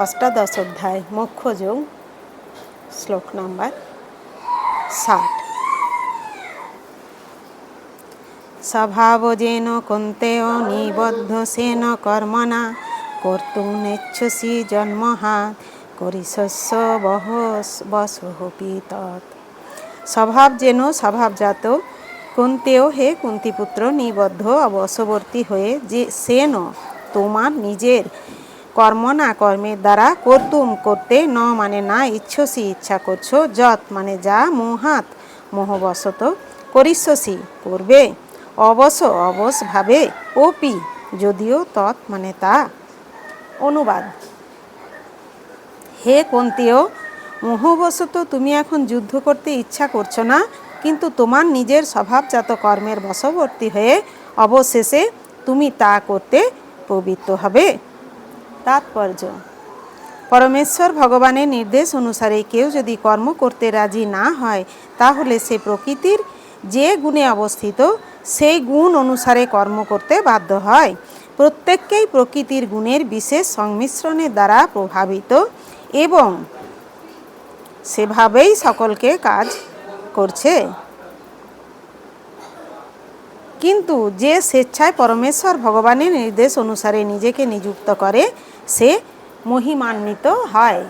অষ্টাদশ অধ্যায় মোক্ষ যোগ শ্লোক নাম্বার ষাট। স্বভাবজেন কুন্তেয় নিবদ্ধ সেন কর্মণা কর্তুম নেচ্ছসি জন্মহা করিশস্য বহস বসহপি তৎ স্বভাব যেন স্বভাবজাত কুন্তেও হে কুন্তিপুত্র নিবদ্ধ অবশবর্তী হয়ে যে সেন তোমার নিজের কর্ম না কর্মের দ্বারা কর্তুম করতে ন মানে না, ইচ্ছসি ইচ্ছা করছ যত মানে যা, মোহাত মোহবশত করিষ্যসি করবে। অবশ ভাবে ওপি যদিও তৎ মানে তা। অনুবাদ। হে কুন্তীয়, মোহবশত তুমি এখন যুদ্ধ করতে ইচ্ছা করছ না, কিন্তু তোমার নিজের স্বভাবজাত কর্মের বশবর্তী হয়ে অবশেষে তুমি তা করতে পবিত্র হবে। তাৎপর্য। পরমেশ্বর ভগবানের নির্দেশ অনুসারে কেউ যদি কর্ম করতে রাজি না হয়, তাহলে সে প্রকৃতির যে গুণে অবস্থিত, সেই গুণ অনুসারে কর্ম করতে বাধ্য হয়। প্রত্যেককেই প্রকৃতির গুণের বিশেষ সংমিশ্রণের দ্বারা প্রভাবিত এবং সেভাবেই সকলকে কাজ করছে। কিন্তু যে স্বেচ্ছায় পরমেশ্বর ভগবানের নির্দেশ অনুসারে নিজেকে নিযুক্ত করে সে মহিমান্বিত হয়।